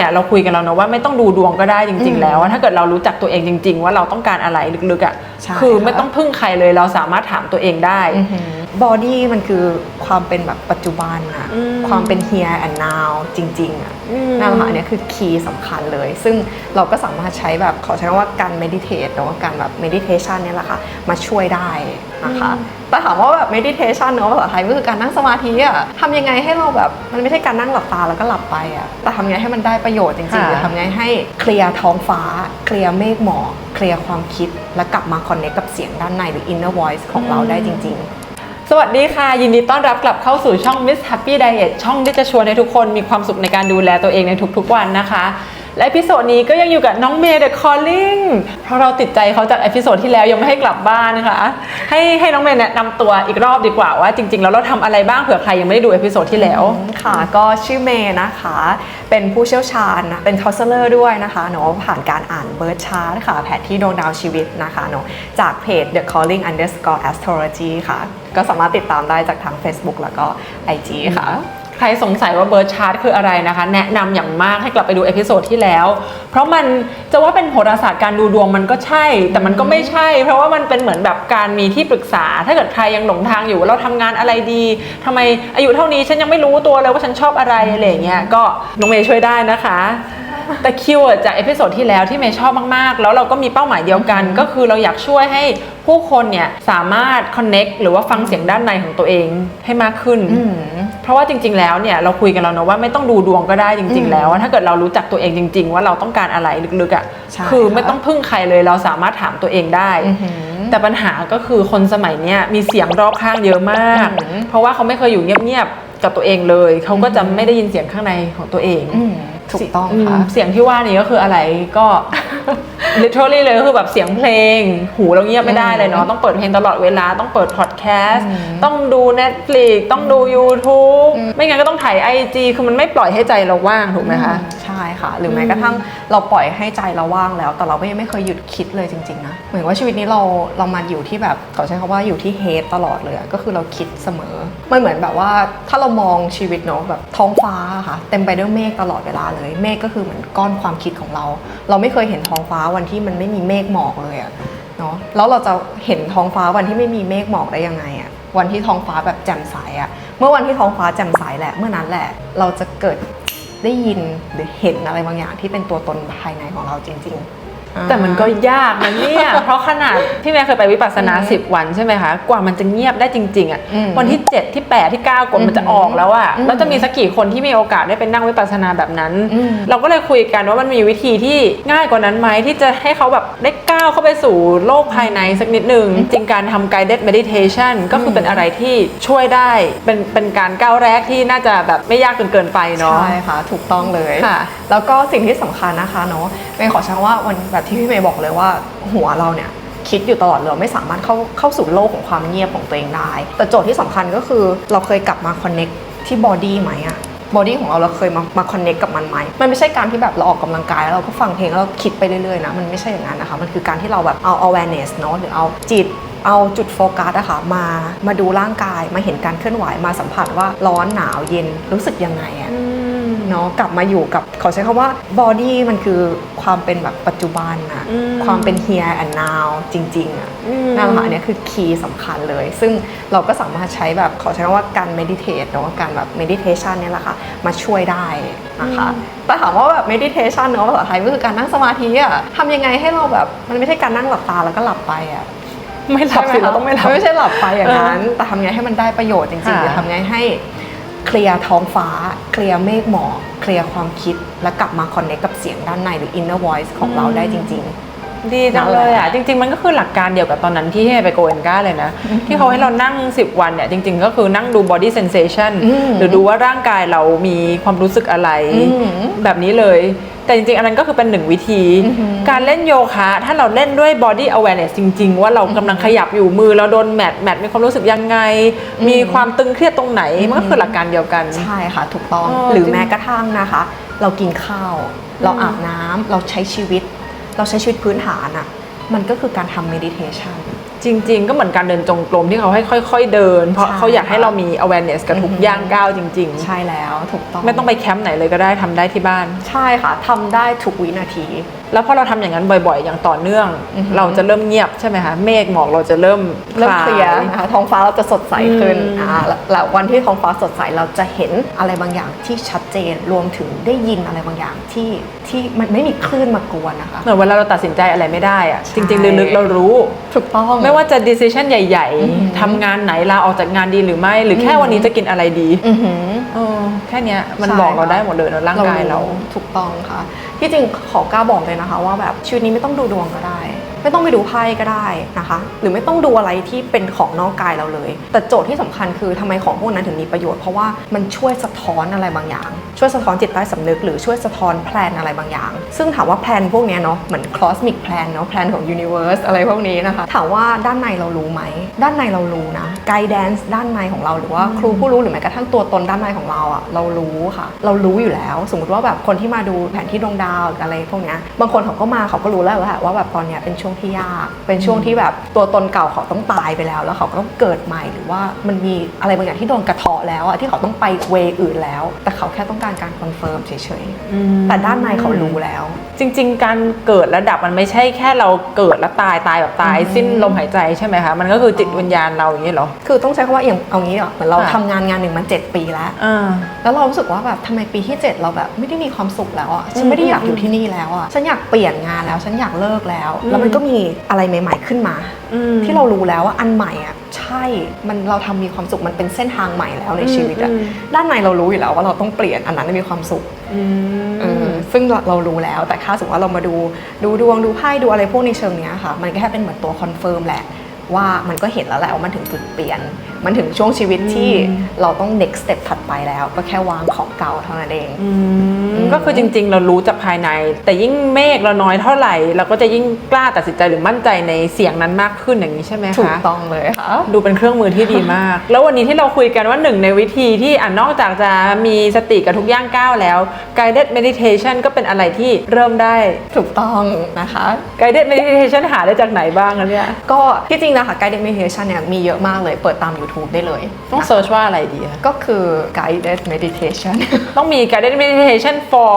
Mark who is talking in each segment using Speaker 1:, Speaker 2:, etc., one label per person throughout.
Speaker 1: เนี่ยเราคุยกันแล้วเนอะว่าไม่ต้องดูดวงก็ได้จริง ๆ แล้วอะถ้าเกิดเรารู้จักตัวเองจริง ๆ ว่าเราต้องการอะไรลึกๆอะ
Speaker 2: ใช่
Speaker 1: คือ
Speaker 2: ค่ะ
Speaker 1: ไม่ต้องพึ่งใครเลยเราสามารถถามตัวเองได้
Speaker 2: บอดี้มันคือความเป็นแบบปัจจุบันอะ
Speaker 1: อืม
Speaker 2: ความเป็น here and now จริง ๆอะ
Speaker 1: อืม
Speaker 2: นั่นแหละค่ะอันเนี้ยคือคีย์สำคัญเลย ซึ่งเราก็สามารถใช้แบบขอใช้คำว่าการ meditate หรือว่าการแบบ meditation เนี่ยแหละค่ะ มาช่วยได้นะคะ แต่ถามว่าแบบ meditation เนอะภาษาไทยก็คือการนั่งสมาธิอะทำยังไงให้เราแบบมันไม่ใช่การนั่งหลับตาแล้วก็หลับไปอะแต่ทำยังไงให้มันได้ประโยชน์จริงๆ
Speaker 1: ค่ะ
Speaker 2: หรือทำยังไงให้เคลียร์ท้องฟ้า เคลียร์เมฆหมอกเคลียร์ความคิด และกลับมา connect กับเสียงด้านในหรือ inner voice ของเราได้จริง ๆ
Speaker 1: สวัสดีค่ะ ยินดีต้อนรับกลับเข้าสู่ช่อง Miss Happy Diet ช่องที่จะชวนให้ทุกคนมีความสุขในการดูแลตัวเองในทุกๆวันนะคะ และอพิโซดนี้ก็ยังอยู่กับน้องเมย์ The Calling เพราะเราติดใจเขาจากอพิโซดที่แล้วยังไม่ให้กลับบ้านนะคะ ให้ให้น้องเมย์แนะนำตัวอีกรอบดีกว่าว่าจริง ๆ แล้วเราทำอะไรบ้างเผื่อใครยังไม่ได้ดูอพิโซดที่แล้ว
Speaker 2: ค่ะ ก็ชื่อเมย์นะคะ เป็นผู้เชี่ยวชาญนะเป็นคาสเลอร์ด้วยนะคะเนาะผ่านการอ่านเบิร์ดชาร์ตค่ะ แผนที่ดวงดาวชีวิตนะคะเนาะจากเพจ The Calling Underscore Astrology ค่ะ ก็สามารถติดตามได้จากทาง Facebook แล้วก็ IG ค่ะ
Speaker 1: ใครสงสัยว่าเบิร์ดชาร์ตคืออะไรนะคะ แนะนำอย่างมากให้กลับไปดูเอพิโซดที่แล้ว เพราะมันจะว่าเป็นโหราศาสตร์การดูดวงมันก็ใช่ แต่มันก็ไม่ใช่ เพราะว่ามันเป็นเหมือนแบบการมีที่ปรึกษา ถ้าเกิดใครยังหลงทางอยู่ว่าเราทำงานอะไรดีทำไมอายุเท่านี้ฉันยังไม่รู้ตัวเลยว่าฉันชอบอะไรอะไรเงี้ยก็น้องเมย์ช่วยได้นะคะ แต่คีย์เวิร์ดจากเอพิโซดที่แล้วที่เมย์ชอบมากๆ แล้วเราก็มีเป้าหมายเดียวกัน ก็คือเราอยากช่วยให้ผู้คนเนี่ยสามารถ connect หรือว่าฟังเสียงด้านในของตัวเองให้มากขึ้น
Speaker 2: อืม
Speaker 1: เพราะว่าจริง ๆ แล้วเนี่ยเราคุยกันแล้วเนอะว่าไม่ต้องดูดวงก็ได้จริง ๆ แล้วอะถ้าเกิดเรารู้จักตัวเองจริง ๆ ว่าเราต้องการอะไรลึกๆอะ
Speaker 2: ใช่
Speaker 1: คือ
Speaker 2: ค่ะ
Speaker 1: ไม่ต้องพึ่งใครเลยเราสามารถถามตัวเองได้
Speaker 2: อือหือ
Speaker 1: แต่ปัญหาก็คือคนสมัยเนี้ยมีเสียงรอบข้างเยอะมาก
Speaker 2: อือหือ
Speaker 1: เพราะว่าเขาไม่เคยอยู่เงียบๆ กับตัวเองเลย เขาก็จะไม่ได้ยินเสียงข้างในของตัวเอง
Speaker 2: อืมถูกต้องค่ะ
Speaker 1: มเสียงที่ว่านี้ก็คืออะไรก็ literally เลยก็คือแบบเสียงเพลง หูเราเงียบไม่ได้เลยเนาะต้องเปิดเพลงตลอดเวลาต้องเปิดพอดแคสต์ต้องดู Netflix ต้องดู YouTube ไม่งั้นก็ต้องถ่าย IG คือมันไม่ปล่อยให้ใจเราว่างถูกไหมคะ
Speaker 2: ใช่ค่ะ หรือแม้กระทั่งเราปล่อยให้ใจเราว่างแล้ว แต่เราก็ยังไม่เคยหยุดคิดเลยจริงๆนะเหมือนว่าชีวิตนี้เราเรามาอยู่ที่แบบขอใช้คำว่าอยู่ที่เฮดตลอดเลยอะก็คือเราคิดเสมอมันเหมือนแบบว่าถ้าเรามองชีวิตเนาะแบบท้องฟ้าอะค่ะเต็มไปด้วยเมฆตลอดเวลาเลย เมฆก็คือเหมือนก้อนความคิดของเรา เราไม่เคยเห็นท้องฟ้าวันที่มันไม่มีเมฆหมอกเลยอะเนาะแล้วเราจะเห็นท้องฟ้าวันที่ไม่มีเมฆหมอกได้ยังไงอะวันที่ท้องฟ้าแบบแจ่มใสอะเมื่อวันที่ท้องฟ้าแจ่มใสแหละเมื่อนั้นแหละ เราจะเกิดได้ยินหรือเห็นอะไรบางอย่างที่เป็นตัวตนภายในของเราจริง ๆ
Speaker 1: แต่มันก็ยากนะเนี่ย เพราะขนาดที่แม่เคยไปวิปัสสนา
Speaker 2: อืม
Speaker 1: 10 วันใช่ไหมคะ กว่ามันจะเงียบได้จริงๆอะ
Speaker 2: อืม
Speaker 1: วันที่ 7 ที่ 8 ที่ 9 กว่ามันจะออกแล้วอะ
Speaker 2: อืม
Speaker 1: แล้วจะมีสักกี่คนที่มีโอกาสได้ไปนั่งวิปัสสนาแบบนั้น
Speaker 2: อืม
Speaker 1: เราก็เลยคุยกันว่ามันมีวิธีที่ง่ายกว่านั้นไหมที่จะให้เขาแบบได้ก้าวเข้าไปสู่โลกภายในสักนิดหนึ่งจริงการทำ guided meditation ก็คือเป็นอะไรที่ช่วยได้ เป็นเป็นการก้าวแรกที่น่าจะแบบไม่ยากจนเกินไปเนาะ
Speaker 2: ใช่ค่ะ ถูกต้องเลย
Speaker 1: ค่ะ
Speaker 2: แล้วก็สิ่งที่สำคัญนะคะเนาะเมย์ขอใช้คำว่าวันแบบที่พี่เมย์บอกเลยว่าหัวเราเนี่ยคิดอยู่ตลอดเลยเราไม่สามารถเข้าเข้าสู่โลกของความเงียบของตัวเองได้ แต่โจทย์ที่สำคัญก็คือเราเคยกลับมาคอนเน็กที่บอดี้ไหมอะบอดี้ของเราเราเคยมามาคอนเน็กกับมันไหมมันไม่ใช่การที่แบบเราออกกำลังกายแล้วเราก็ฟังเพลงแล้วเราคิดไปเรื่อยๆนะมันไม่ใช่อย่างนั้นนะคะมันคือการที่เราแบบเอา awareness เนาะหรือเอาจิตเอาจุดโฟกัสอะค่ะมามาดูร่างกายมาเห็นการเคลื่อนไหวมาสัมผัสว่าร้อนหนาวเย็นรู้สึกยังไงอะ เนาะกลับมาอยู่กับเขาใช้คำว่า body มันคือความเป็นแบบปัจจุบันอะ
Speaker 1: อืม
Speaker 2: ความเป็น here and now จริงๆอะ
Speaker 1: อืม
Speaker 2: นั่นแหละค่ะอันเนี้ยคือคีย์สำคัญเลย ซึ่งเราก็สามารถใช้แบบขอใช้คำว่าการ meditate เนาะการแบบ meditation เนี่ยแหละค่ะ มาช่วยได้นะคะแต่ถามว่าแบบ meditation เนาะภาษาไทยก็คือการนั่งสมาธิอะทำยังไงให้เราแบบมันไม่ใช่การนั่งหลับตาแล้วก็หลับไปอะ
Speaker 1: ไม่หลับสิ
Speaker 2: ใช่ห
Speaker 1: เราต้องไม่หลับ
Speaker 2: ไม่ใช่หลับไปอย่างนั้น แต่ทำไงให้มันได้ประโยชน์จริงๆ
Speaker 1: ค่ะ
Speaker 2: หรือทำไงให้ เคลียร์ท้องฟ้า เคลียร์เมฆหมอกเคลียร์ความคิด และกลับมาคอนเนคกับเสียงด้านในหรือ inner voice ของเราได้จริง
Speaker 1: ดีจังเลยอะจริง ๆ มันก็คือหลักการเดียวกับตอนนั้นที่ให้ไปโกเอนก้าเลยนะ ที่เขาให้เรานั่ง 10 วันเนี่ยจริง ๆ ก็คือนั่งดู body sensation
Speaker 2: อืม
Speaker 1: หรือดูว่าร่างกายเรามีความรู้สึกอะไร
Speaker 2: อืม
Speaker 1: แบบนี้เลย แต่จริง ๆ อันนั้นก็คือเป็นหนึ่งวิธี
Speaker 2: อือหือ
Speaker 1: การเล่นโยคะ ถ้าเราเล่นด้วย body awareness จริง ๆ ว่าเรากำลังขยับอยู่มือเราโดนแมทแมทมีความรู้สึกยังไง มีความตึงเครียดตรงไหนมันก็คือหลักการเดียวกัน
Speaker 2: ๆใช่ค่ะถูกต้อง
Speaker 1: อ๋อ
Speaker 2: หรือ
Speaker 1: จริง
Speaker 2: แม้กระทั่งนะคะ เรากินข้าว เราอาบน้ำเราใช้ชีวิต เราใช้ชีวิตพื้นฐานอะมันก็คือการทำ meditation
Speaker 1: จริง ๆ ก็เหมือนการเดินจงกรมที่เขาให้ค่อย ๆ เดิน เพราะ
Speaker 2: ใช่
Speaker 1: เขาอยากให้เรามี awareness กับทุก
Speaker 2: อือฮึ
Speaker 1: ย่างก้าวจริง
Speaker 2: ใช่แล้วถูกต้อง
Speaker 1: ๆไม่ต้องไปแคมป์ไหนเลยก็ได้ทำได้ที่บ้าน
Speaker 2: ใช่ค่ะทำได้ทุกวินาที
Speaker 1: แล้วพอเราทำอย่างนั้นบ่อยๆ อย่างต่อเนื่อง
Speaker 2: อือฮึ
Speaker 1: เราจะเริ่มเงียบใช่ไหมคะเมฆหมอกเราจะเริ่ม
Speaker 2: เริ่มเคลียร์นะคะท้องฟ้าเราจะสดใสขึ้น
Speaker 1: อืม
Speaker 2: อ่าแล้วแล้ววันที่ท้องฟ้าสดใสเราจะเห็นอะไรบางอย่างที่ชัดเจนรวมถึงได้ยินอะไรบางอย่างที่ที่มันไม่มีคลื่นมากวนนะคะ
Speaker 1: เหมือนเวลาเราตัดสินใจอะไรไม่ได้อะ
Speaker 2: ใช่
Speaker 1: จริงๆลึกๆเรารู้
Speaker 2: ถูกต้อง
Speaker 1: ไม่ว่าจะ decision ใหญ่
Speaker 2: อือหือ
Speaker 1: ๆทำงานไหนลาออกจากงานดีหรือไม่ หรือแค่
Speaker 2: อืม
Speaker 1: วันนี้จะกินอะไรดี
Speaker 2: อือหือ
Speaker 1: เออแค่เนี้ยมัน
Speaker 2: ใช่
Speaker 1: บอกเรา
Speaker 2: ค่ะ
Speaker 1: ได้หมดเลยเนอะร่างกายเรา
Speaker 2: ถูกต้องค่ะ ที่จริงขอกล้าบอกเลยนะคะ ว่าแบบชีวิตนี้ไม่ต้องดูดวงก็ได้ ไม่ต้องไปดูไพ่ก็ได้นะคะ หรือไม่ต้องดูอะไรที่เป็นของนอกกายเราเลย แต่โจทย์ที่สำคัญคือทำไมของพวกนั้นถึงมีประโยชน์เพราะว่ามันช่วยสะท้อนอะไรบางอย่าง ช่วยสะท้อนจิตใต้สำนึกหรือช่วยสะท้อนแพลนอะไรบางอย่าง ซึ่งถามว่าแพลนพวกเนี้ยเนาะเหมือน cosmic plan เนาะแพลนของ universe อะไรพวกนี้นะคะ ถามว่าด้านในเรารู้ไหม ด้านในเรารู้นะ guidance ด้านในของเราหรือว่าครูผู้รู้หรือแม้กระทั่งตัวตนด้านในของเราอะเรารู้ค่ะ เรารู้อยู่แล้ว สมมติว่าแบบคนที่มาดูแผนที่ดวงดาวหรืออะไรพวกเนี้ยบางคนเขาก็มาเขาก็รู้แล้วแหละว่าแบบตอนเนี้ยเป็นช่วงที่ยาก เป็นช่วงที่แบบตัวตนเก่าเขาต้องตายไปแล้ว แล้วเขาก็ต้องเกิดใหม่หรือว่ามันมีอะไรบางอย่างที่โดนกระเทาะแล้วอะที่เขาต้องไปเวอื่นแล้ว แต่เขาแค่ต้องการการคอนเฟิร์มเฉยๆแต่ด้านในเขารู้แล้ว
Speaker 1: จริง ๆ การเกิดและดับมันไม่ใช่แค่เราเกิดแล้วตายตายแบบตาย
Speaker 2: อืม
Speaker 1: สิ้นลมหายใจใช่ไหมคะมันก็คือจิตวิญญาณเราอย่างนี้เหรอ
Speaker 2: คือต้องใช้คำว่าอย่างเอางี้ดีกว่าเหมือนเรา
Speaker 1: ค่ะ
Speaker 2: ทำงานงานหนึ่งมัน7ปีแล้ว
Speaker 1: อ่า
Speaker 2: แล้วเรารู้สึกว่าแบบทำไมปีที่7เราแบบไม่ได้มีความสุขแล้วอะฉั
Speaker 1: อื
Speaker 2: น
Speaker 1: ม
Speaker 2: ไม่ได้อยากอยู่ที่นี่แล้วอะฉันอยากเปลี่ยนงานแล้วฉันอยากเลิกแล้ว
Speaker 1: อืม
Speaker 2: แล้วมันก็มีอะไรใหม่ ๆขึ้นมา
Speaker 1: อืม
Speaker 2: ที่เรารู้แล้วว่าอันใหม่อะใช่มันเราทำมีความสุขมันเป็นเส้นทางใหม่แล้วในชีวิตอะ
Speaker 1: อืม
Speaker 2: ด้านในเรารู้อยู่แล้วว่าเราต้องเปลี่ยนอันนั้นให้มีความสุข
Speaker 1: อื
Speaker 2: เอ
Speaker 1: ม
Speaker 2: อ ซึ่งเราเรารู้แล้ว แต่ถ้าสมมติว่าเรามาดูดูดวงดูไพ่ดูอะไรพวกในเชิงเนี้ยค่ะ มันก็แค่เป็นเหมือนตัวคอนเฟิร์มแหละว่ามันก็เห็นแล้วแหละว่ามันถึงจุดเปลี่ยน มันถึงช่วงชีวิตที่
Speaker 1: อืม
Speaker 2: เราต้อง next step ถัดไปแล้ว ก็แค่วางของเก่าเท่านั้นเอง
Speaker 1: อื
Speaker 2: อื
Speaker 1: ม
Speaker 2: ม
Speaker 1: ก็คือจริง ๆ เรารู้จากภายใน แต่ยิ่งเมฆเราน้อยเท่าไหร่ เราก็จะยิ่งกล้าตัดสินใจหรือมั่นใจในเสียงนั้นมากขึ้นอย่างนี้ใช่ไหม
Speaker 2: ถูก
Speaker 1: คะ
Speaker 2: ต้องเลยค่ะ
Speaker 1: ดูเป็นเครื่องมือที่ดีมาก แล้ววันนี้ที่เราคุยกันว่าหนึ่งในวิธีที่อะนอกจากจะมีสติกับทุกย่างก้าวแล้ว guided meditation ก็เป็นอะไรที่เริ่มได้
Speaker 2: ถูกต้องนะคะ
Speaker 1: guided meditation หาได้จากไหนบ้างคะเนี่ย
Speaker 2: ก็ที่จริงนะคะ guided meditation เนี่ยมีเยอะมากเลยเปิดตาม YouTube ได้เลย
Speaker 1: ต้อง
Speaker 2: นะคะ
Speaker 1: เซิร์ชว่าอะไรดีคะ
Speaker 2: ก็คือ guided meditation
Speaker 1: ต้องมี guided meditation for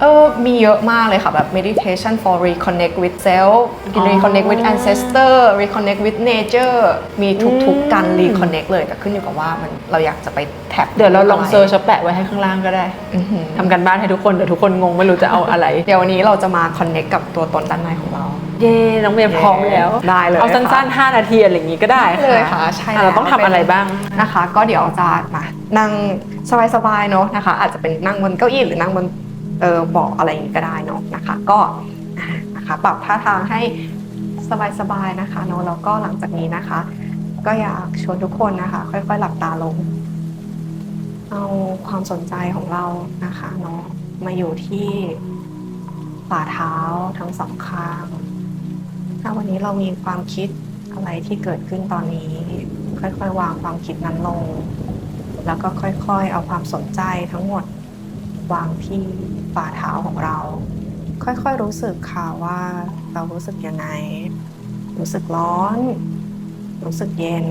Speaker 2: เออมีเยอะมากเลยค่ะ แบบ meditation for reconnect with self
Speaker 1: อ๋อ
Speaker 2: reconnect with ancestor reconnect with nature มีทุก
Speaker 1: อืม
Speaker 2: ๆการ reconnect เลยแต่ขึ้นอยู่กับว่ามันเราอยากจะไปแท็บ
Speaker 1: เดี๋ยวเราลองเซิร์ชแปะไว้ให้ข้างล่างก็ได้
Speaker 2: อื้อหือ
Speaker 1: ทำกันบ้านให้ทุกคนเดี๋ยวทุกคนงงไม่รู้จะเอาอะไร
Speaker 2: เดี๋ยววันนี้เราจะมา connect กับตัวตนด้านในของเรา
Speaker 1: เย้น้องเมย์พร้อมแล้ว
Speaker 2: ได้เลย
Speaker 1: เอาสั้น
Speaker 2: ค่ะ
Speaker 1: ๆ5 นาทีอะไรอย่างนี้ก็ได้
Speaker 2: ได้เลยค่ะใช่
Speaker 1: อะเราต้อง
Speaker 2: แล้ว
Speaker 1: ทำอะไรบ้าง
Speaker 2: นะคะ ก็เดี๋ยวจะมานั่งสบายๆเนาะนะคะ อาจจะเป็นนั่งบนเก้าอี้หรือนั่งบนเออเบาะอะไรอย่างนี้ก็ได้เนาะนะคะ ก็อะนะคะปรับท่าทางให้สบายๆนะคะเนาะแล้วก็หลังจากนี้นะคะ ก็อยากชวนทุกคนนะคะ ค่อยๆ หลับตาลง เอาความสนใจของเรานะคะเนาะมาอยู่ที่ฝ่าเท้าทั้งสองข้าง ถ้าวันนี้เรามีความคิดอะไรที่เกิดขึ้นตอนนี้ ค่อยๆ วางความคิดนั้นลง แล้วก็ค่อยๆ เอาความสนใจทั้งหมดวางที่ฝ่าเท้าของเรา ค่อยๆ รู้สึกค่ะว่าเรารู้สึกยังไง รู้สึกร้อน รู้สึกเย็น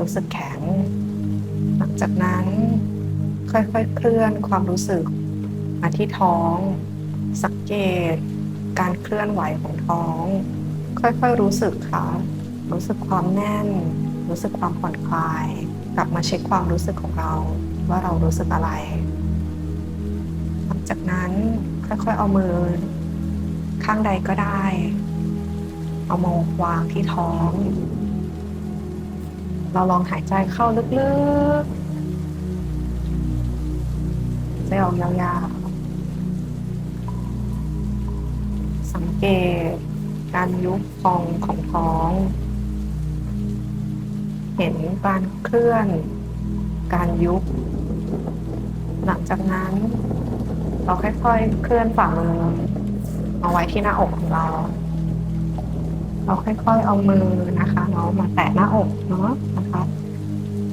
Speaker 2: รู้สึกแข็ง หลังจากนั้น ค่อยๆ เคลื่อนความรู้สึกมาที่ท้อง สังเกต การเคลื่อนไหวของท้อง ค่อยๆรู้สึกค่ะ รู้สึกความแน่น รู้สึกความผ่อนคลาย กลับมาเช็คความรู้สึกของเรา ว่าเรารู้สึกอะไร หลังจากนั้นค่อยๆเอามือ ข้างใดก็ได้ เอามาวางที่ท้อง เราลองหายใจเข้าลึกๆใจออกยาวๆ สังเกตการยุบพองของท้อง เห็นการเคลื่อน การยุบ หลังจากนั้น เราค่อยๆเคลื่อนฝ่ามือมาไว้ที่หน้าอกของเรา เราค่อยๆเอามือนะคะเนาะมาแตะหน้าอกเนาะนะคะ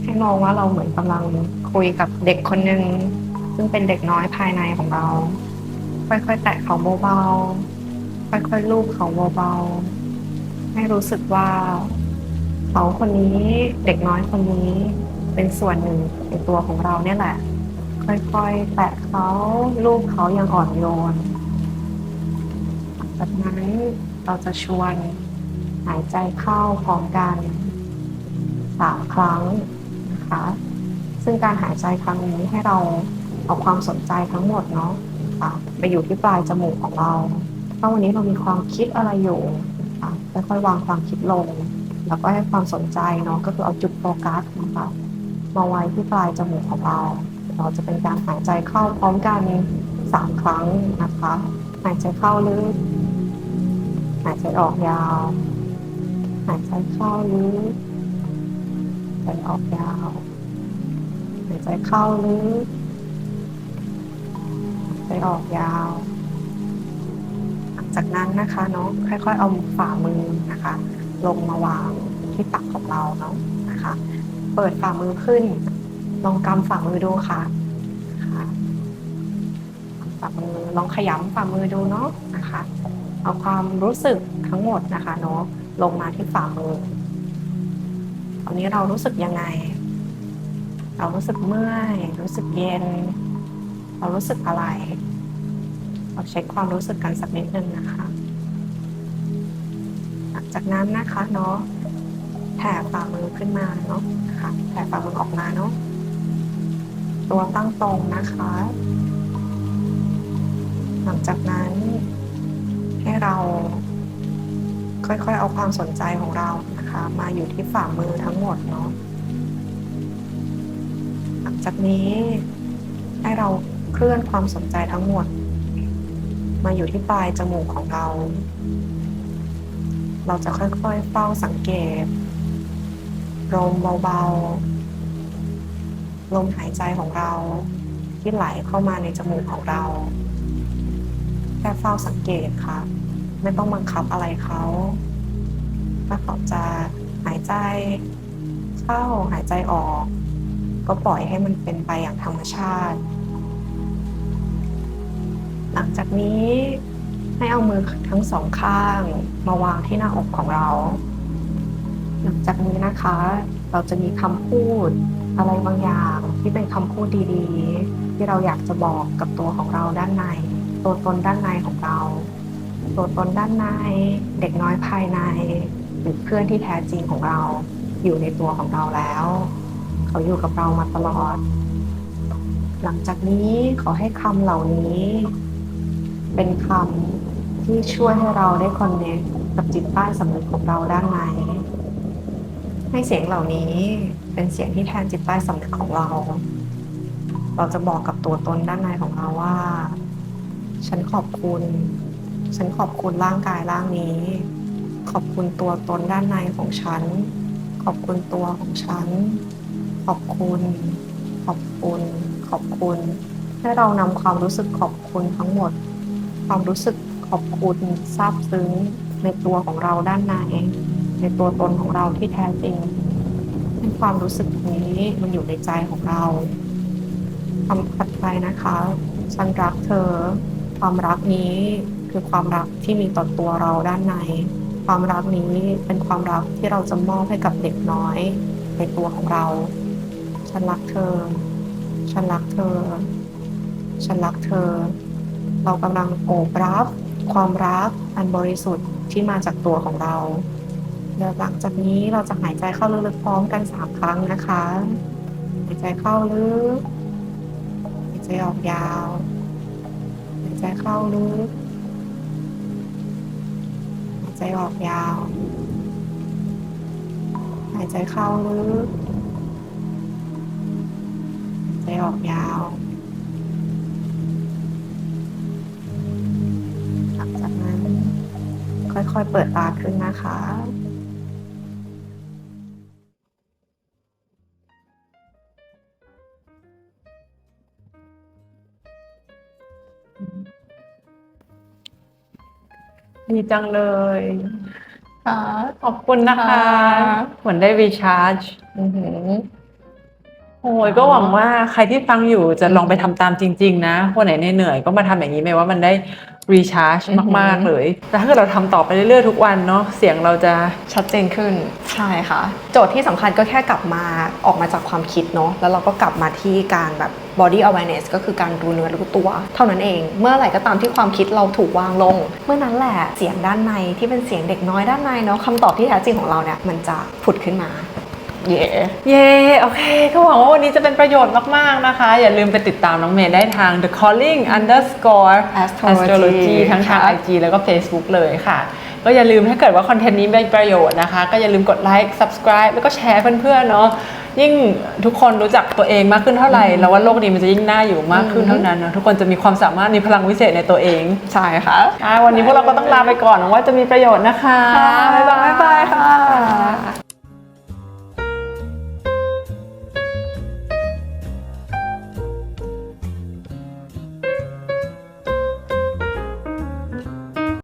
Speaker 2: ให้มองว่าเราเหมือนกำลังคุยกับเด็กคนหนึ่งซึ่งเป็นเด็กน้อยภายในของเรา ค่อยๆ แตะเขาเบาๆ ค่อยๆลูบเขาเบาๆให้รู้สึกว่าเขาคนนี้เด็กน้อยคนนี้เป็นส่วนหนึ่งในตัวของเราเนี่ยแหละ ค่อยๆ แตะเขาลูบเขาอย่างอ่อนโยนจากนั้นเราจะชวนหายใจเข้าพร้อมกันสามครั้งนะคะ ซึ่งการหายใจครั้งนี้ให้เราเอาความสนใจทั้งหมดเนาะไปอยู่ที่ปลายจมูกของเรา ถ้าวันนี้เรามีความคิดอะไรอยู่นะคะค่อยๆวางความคิดลง แล้วก็ให้ความสนใจเนาะก็คือเอาจุดโฟกัสนะคะมาไว้ที่ปลายจมูกของเรา เราจะเป็นการหายใจเข้าพร้อมกันสามครั้งนะคะหายใจเข้าลึกหายใจออกยาวหายใจเข้าลึกหายใจออกยาวหายใจเข้าลึกหายใจออกยาว จากนั้นนะคะเนาะค่อย ๆ เอาฝ่ามือนะคะ ลงมาวางที่ตักของเราเนาะนะคะ เปิดฝ่ามือขึ้น ลองกำฝ่ามือดูค่ะนะคะฝ่ามือลองขยำฝ่ามือดูเนาะนะคะ เอาความรู้สึกทั้งหมดนะคะเนาะลงมาที่ฝ่ามือตอนนี้เรารู้สึกยังไง เรารู้สึกเมื่อยรู้สึกเย็น เรารู้สึกอะไร เราเช็คความรู้สึกกันสักนิดนึงนะคะ หลังจากนั้นนะคะเนาะแผ่ฝ่ามือขึ้นมาเนาะนะคะแผ่ฝ่ามือออกมาเนาะตัวตั้งตรงนะคะ หลังจากนั้นให้เราค่อยๆ เอาความสนใจของเรานะคะ มาอยู่ที่ฝ่ามือทั้งหมดเนาะหลังจากนี้ให้เราเคลื่อนความสนใจทั้งหมด มาอยู่ที่ปลายจมูกของเรา เราจะค่อยๆเฝ้าสังเกตลมเบาๆ ลมหายใจของเราที่ไหลเข้ามาในจมูกของเรา แค่เฝ้าสังเกตค่ะ ไม่ต้องบังคับอะไรเขาถ้าเขาจะหายใจเข้าหายใจออก ก็ปล่อยให้มันเป็นไปอย่างธรรมชาติ หลังจากนี้ให้เอามือทั้งสองข้างมาวางที่หน้าอกของเรา หลังจากนี้นะคะ เราจะมีคำพูดอะไรบางอย่างที่เป็นคำพูดดีๆ ที่เราอยากจะบอกกับตัวของเราด้านใน ตัวตนด้านในของเรา ตัวตนด้านใน เด็กน้อยภายใน หรือเพื่อนที่แท้จริงของเรา อยู่ในตัวของเราแล้ว เขาอยู่กับเรามาตลอด หลังจากนี้ขอให้คำเหล่านี้ เป็นคำที่ช่วยให้เราได้คอนเนคกับจิตใต้สำนึกของเราด้านในให้เสียงเหล่านี้เป็นเสียงที่แทนจิตใต้สำนึกของเรา เราจะบอกกับตัวตนด้านในของเราว่า ฉันขอบคุณ ฉันขอบคุณร่างกายร่างนี้ ขอบคุณตัวตนด้านในของฉัน ขอบคุณตัวของฉัน ขอบคุณ ขอบคุณ ขอบคุณ ให้เรานำความรู้สึกขอบคุณทั้งหมด ความรู้สึกขอบคุณซาบซึ้งในตัวของเราด้านในในตัวตนของเราที่แท้จริงให้ความรู้สึกนี้มันอยู่ในใจของเราคำถัดไปนะคะ ฉันรักเธอ ความรักนี้คือความรักที่มีต่อตัวเราด้านใน ความรักนี้เป็นความรักที่เราจะมอบให้กับเด็กน้อย ในตัวของเรา ฉันรักเธอ ฉันรักเธอ ฉันรักเธอ เรากำลังโอบรับ ความรักอันบริสุทธิ์ที่มาจากตัวของเราเดี๋ยวหลังจากนี้เราจะหายใจเข้าลึกๆพร้อมกันสามครั้งนะคะ หายใจเข้าลึก หายใจออกยาว หายใจเข้าลึก หายใจออกยาว หายใจเข้าลึก หายใจออกยาว ค่อยๆ เปิดตาขึ้นนะคะ
Speaker 1: ดีจังเลย
Speaker 3: ค่ะ
Speaker 1: ขอบคุณนะคะ
Speaker 3: ค่ะ
Speaker 1: เหมือนได้รีชาร์จ
Speaker 2: อือหือ
Speaker 1: โอ้ยก็หวังว่าใครที่ฟังอยู่จะลองไปทำตามจริง ๆ นะวันไหนเหนื่อยๆก็มาทำอย่างนี้ไหมว่ามันได้รีชาร์จ
Speaker 2: อือหือ
Speaker 1: มากๆเลยแต่ถ้าเกิดเราทำต่อไปเรื่อยๆทุกวันเนาะเสียงเราจะ
Speaker 2: ชัดเจนขึ้นใช่ค่ะ โจทย์ที่สำคัญก็แค่กลับมาออกมาจากความคิดเนาะแล้วเราก็กลับมาที่การแบบ body awareness ก็คือการรู้เนื้อรู้ตัว เท่านั้นเอง เมื่อไหร่ก็ตามที่ความคิดเราถูกวางลง เมื่อนั้นแหละเสียงด้านในที่เป็นเสียงเด็กน้อยด้านในเนาะคำตอบที่แท้จริงของเราเนี่ยมันจะผุดขึ้นมา เย่
Speaker 1: เย้โอเค ก็หวังว่าวันนี้จะเป็นประโยชน์มาก ๆ นะคะ อย่าลืมไปติดตามน้องเมย์ได้ทาง The Calling underscore
Speaker 2: Astrology
Speaker 1: ทั้งทาง
Speaker 2: ค่ะ
Speaker 1: IG แล้วก็ Facebook เลยค่ะ ก็อย่าลืมถ้าเกิดว่าคอนเทนต์นี้เป็นประโยชน์นะคะ ก็อย่าลืมกดไลค์ subscribe แล้วก็แชร์เพื่อน ๆ เนาะยิ่งทุกคนรู้จักตัวเองมากขึ้นเท่าไหร่แล้วว่าโลกนี้มันจะยิ่งน่าอยู่มากขึ้นเท่านั้นเนาะทุกคนจะมีความสามารถมีพลังวิเศษในตัวเอง
Speaker 2: ใช่ค่ะ
Speaker 1: อะวันนี้พวกเราก็ต้องลาไปก่อนหวังว่าจะมีประโยชน์นะคะ
Speaker 2: ค่ะ
Speaker 1: บ๊ายบาย
Speaker 2: บ๊ายบาย